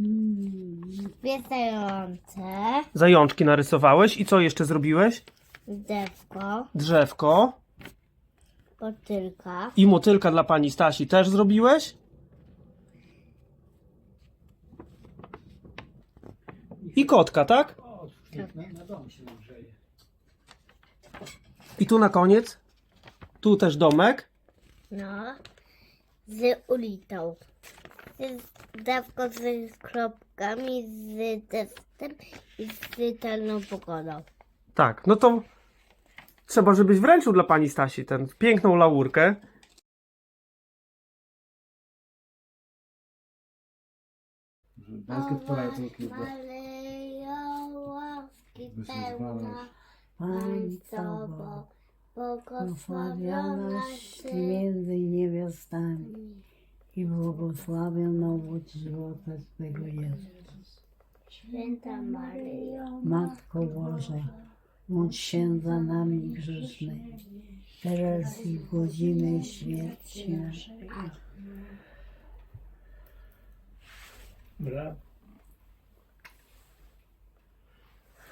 Robię zające, Zajączki narysowałeś i co jeszcze zrobiłeś? dewko, Drzewko motylka, i motylka dla pani Stasi też zrobiłeś? I kotka, tak? I tu na koniec? Tu też domek? no, z ulitą. Z dewko z kropkami, z testem i z tylną pogodą. Tak, no to trzeba, żebyś wręczył dla pani Stasi tę piękną laurkę. Basket chyba. Maleją łaski pełna, Państwowo, błogosławionaś błogosławionaś Ty Ty między i błogosławiona owoc żywota Twego Jezus. Święta Maryjo, Matko Boża, módl się za nami grzesznymi, teraz i w godzinę śmierci naszej. Bra.